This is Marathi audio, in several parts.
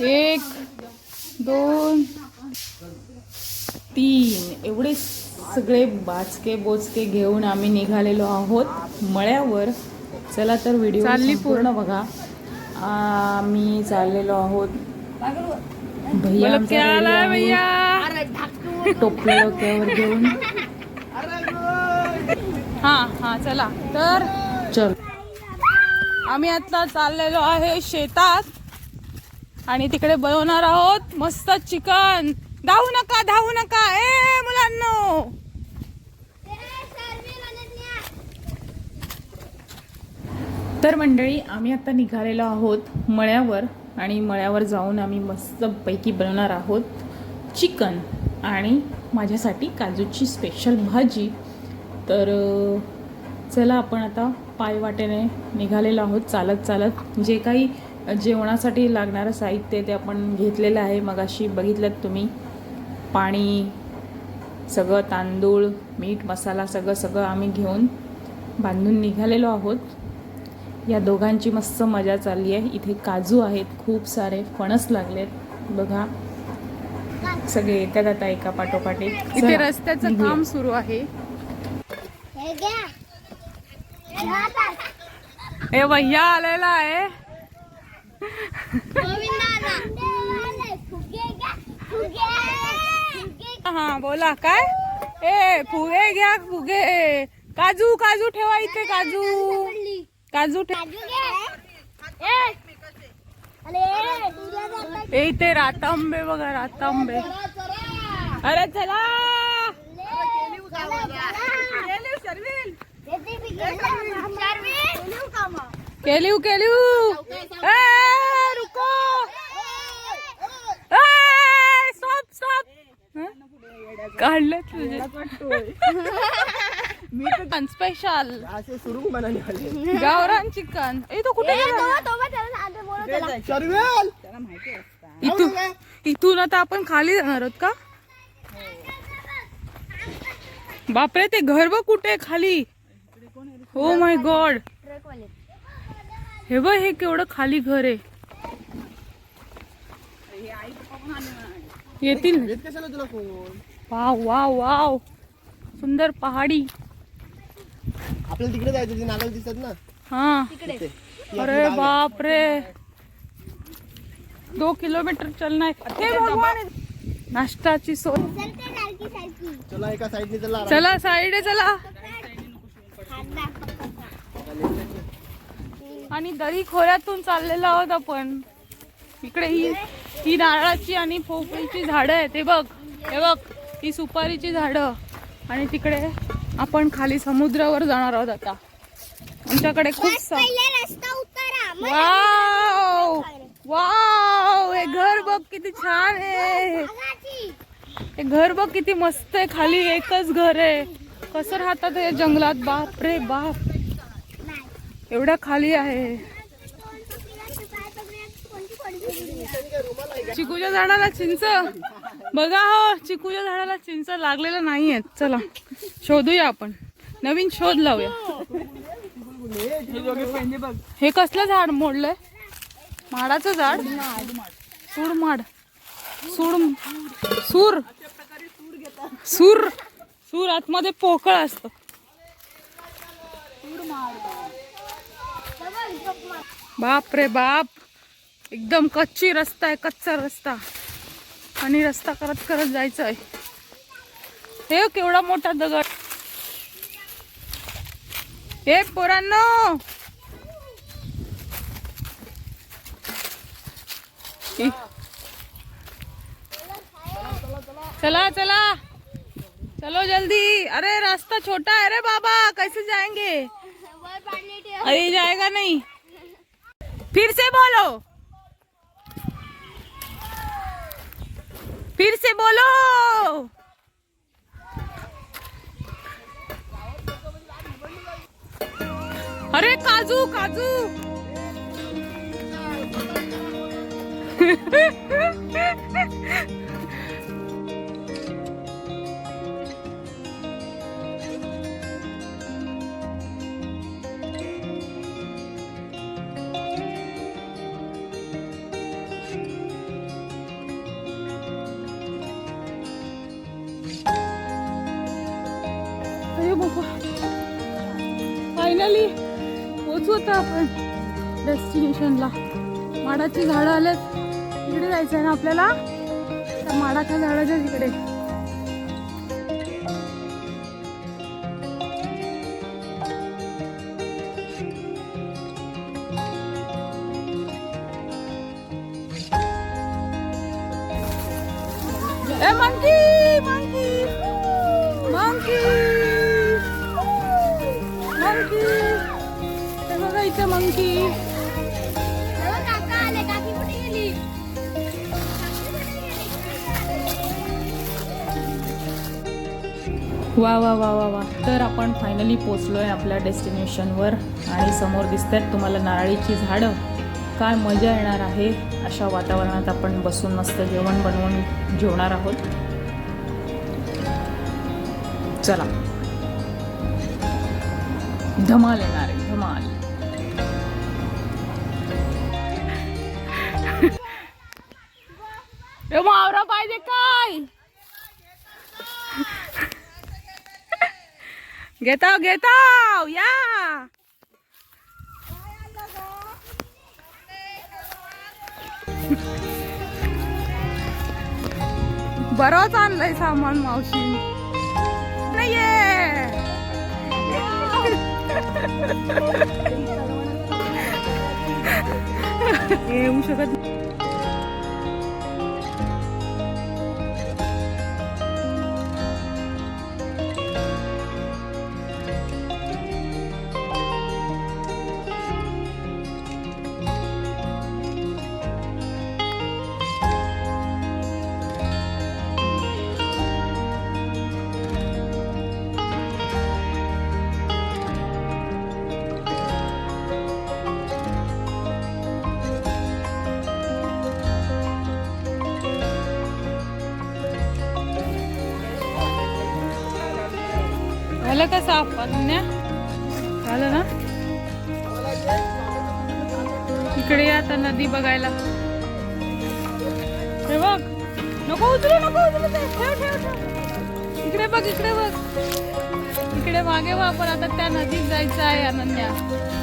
एक दोन तीन. एवढे सगळे बाचके बोचके घेऊन आम्ही निघालेलो आहोत मळ्यावर. चला तर व्हिडिओ चालली पूर्ण. बघा. आम्ही चाललेलो आहोत. भैया. भैया. टोपलं डोक्यावर घेऊन. हा हा चला. तर चल. आम्ही आता चाललेलो आहे शेतात. आणि तिकडे बनवणार आहोत मस्त चिकन. धावू नका धावू नका. ए मुलांनो. तर मंडळी आम्ही आता निघालेलो आहोत मळ्यावर. आणि मळ्यावर जाऊन आम्ही मस्तपैकी बनवणार आहोत चिकन. आणि माझ्यासाठी काजूची स्पेशल भाजी. तर चला आपण आता पायवाटेने निघालेलो आहोत. चालत चालत जे काही जेवणासाठी लागणारं साहित्य ते आपण घेतलेलं आहे. मगाशी बघितलं तुम्ही. पाणी सगळं तांदूळ मीठ मसाला सगळं सगळं आम्ही घेऊन बांधून निघालेलो आहोत. या दोघांची मस्त मजा चालली आहे. इथे काजू आहेत. खूप सारे फणस लागलेत. बघा. सगळे येतात आता एका पाठोपाठ एक. इथे रस्त्याचं. काम सुरू आहे. हे भैया आलेला आहे. हा बोला काय? ए फुगे घ्या फुगे. काजू काजू ठेवा इथे काजू. काजू ठेवा ए इथे रातांबे बघा रातांबे अरे चला. केलीव केलीव ए रुको. ए स्टॉप स्टॉप काढलं तुझे. स्पेशल म्हणा निघाले गावरान चिकन ए तो कुठे गेला? इथून इथून आता आपण खाली जाणार आहोत का? बापरे ते घर बघ कुठे आहे खाली. हो माय गॉड. हे बघ हे केवढं खाली घर आहे. येतील. येत कशाला तुला फोन वाव वाव वाव. सुंदर पहाडी. आपल्याला तिकडे जायचं ते नारळ दिसतात ना. हा. अरे आपली गाव आहे. बाप रे दो किलोमीटर चलना है। भगवान नाश्ताची सोय। चला एका साईडने चला। चला साईड चला। आणि दरी खोऱ्यातून चाललेलो आहोत आपण. इकडे ही ही नारळाची आणि पोपळीची झाडं आहेत. हे बघ हे बघ ही सुपारीची झाडं. आणि तिकडे आपण खाली समुद्रावर जाणार आहोत आता. आमच्याकडे खूप सा पहिले रस्ता उतारा मग वाव हे घर बघ किती छान आहे. हे घर बघ किती मस्त आहे खाली एकच घर आहे. कसं राहतात हे जंगलात? बाप रे बाप. एवढ्या खाली आहे. चिकूच्या झाडाला चिंच. बघा हो चिकूच्या झाडाला चिंच लागलेलं नाही आहेत चला शोधूया आपण. नवीन शोध लावूया. हे कसलं झाड मोडलंय? माडाचं झाड? सूर माड. सूड सूर. सूर. सूर आतमध्ये पोकळ असत. बाप रे बाप. एकदम कच्ची रस्ता आहे कच्चा रस्ता. आणि रस्ता करत करत जायचं आहे हे केवढा मोठा दगड. हे पोरांनो! चला चला। चलो जल्दी। अरे, रास्ता छोटा है रे बाबा। कैसे जाएँगे. अरे, जाएगा नहीं। फिर से बोलो। फिर से बोलो। अरे, काजू काजू। फायनली पोचू आता आपण डेस्टिनेशनला माडाची झाडं आल्यात. तिकडे जायचं आहे ना आपल्याला? त्या माडाच्या झाडाच्या तिकडे. ए मंकी मंकी मंकी मंकी बघा इथे मंकी वा वा वा वा वा. तर आपण फायनली पोचलो आहे आपल्या डेस्टिनेशनवर आणि समोर दिसत आहेत तुम्हाला नारळीची झाडं. काय मजा येणार आहे? अशा वातावरणात आपण बसून मस्त जेवण बनवून जेवणार आहोत. चला. धमाल येणार आहे धमाल. मावरा पाहिजे काय? घेताव घेताव या बरंच आणलंय सामान मावशी. नाहीये. येऊ शकत झालं का साफ अनन्या झालं ना? इकडे या आता नदी बघायला. हे बघ. नको उतरू नको उतरू ठेव ठेव ठेव. इकडे बघ इकडे बघ. इकडे मागे बघ आपण आता त्या नदीत जायचं आहे अनन्या.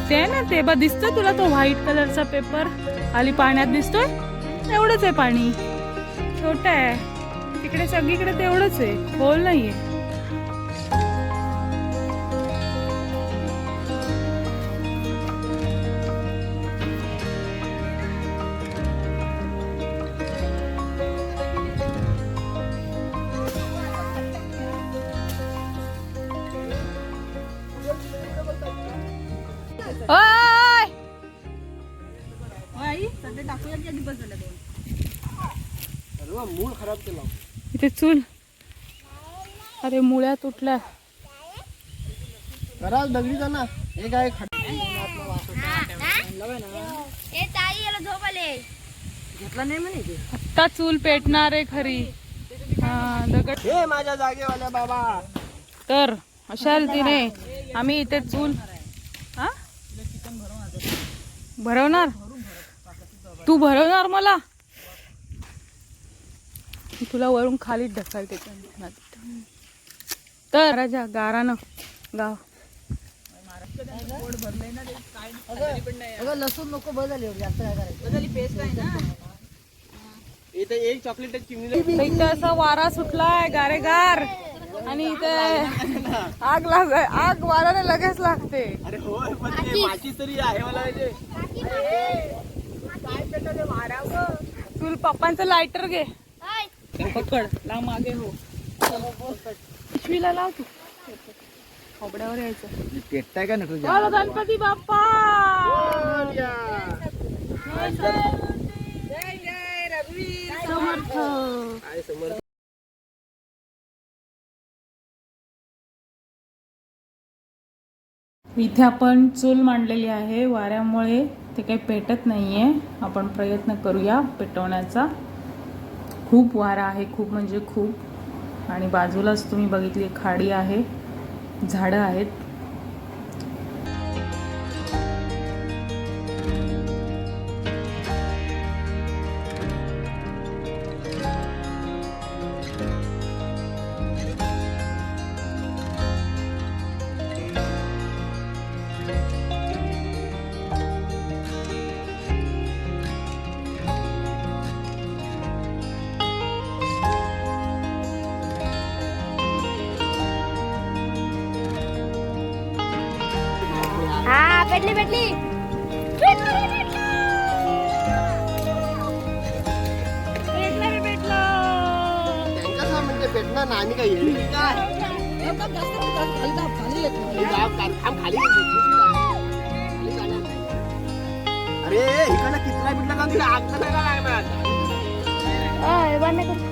ते आहे ना ते बघ दिसतोय तुला तो व्हाईट कलरचा पेपर खाली पाण्यात दिसतोय? एवढंच आहे पाणी. छोट आहे. तिकडे सगळीकडे तेवढंच आहे. बोल नाहीये. इथे चूल. अरे मुळ्या तुटल्या. करा दगडी जा ना हे काय आत्ता चूल पेटणार आहे खरी. हा दगड हे माझ्या जागेवाल्या बाबा. तर अशा रीतीने आम्ही इथे चूल हा? भरवणार? तू भरवणार मला? तुला वरून खाली ढकलते. तर राजा गारानं गाव. लसूण नको बदल काय इथे एक चॉकलेट इथे असा वारा सुटलाय गारेगार. आणि इथे आग लाग आग वाराने लगेच लागते. अरे होय पण ते माचीस तरी आहे मला पाहिजे तू पप्पांचं लायटर घे. पकड ला मागे हो. पिशवीला लाव तू. खोबड्यावर यायचं. पेटताय का नको गणपती बाप्पा! समर्थ. इथे आपण चूल मांडलेली आहे. वाऱ्यामुळे ते काही पेटत नाही आहे आपण प्रयत्न करूया पेटवण्याचा. खूप वारा आहे खूप म्हणजे खूप. आणि बाजूलाच तुम्ही बघितली खाडी आहे. झाडं आहेत. भेटली भेटली भेटलं रे, भेटलं. भेटलं रे भेटलं त्यांच्या सहा मिनिटं भेटणार ना आम्ही काय येईल काय हे गाव का- थांब खाली खाली जाणार नाही. अरे इकडनं कितला बिटला का तिला आग तर नाही लागणार अय, बंद कर.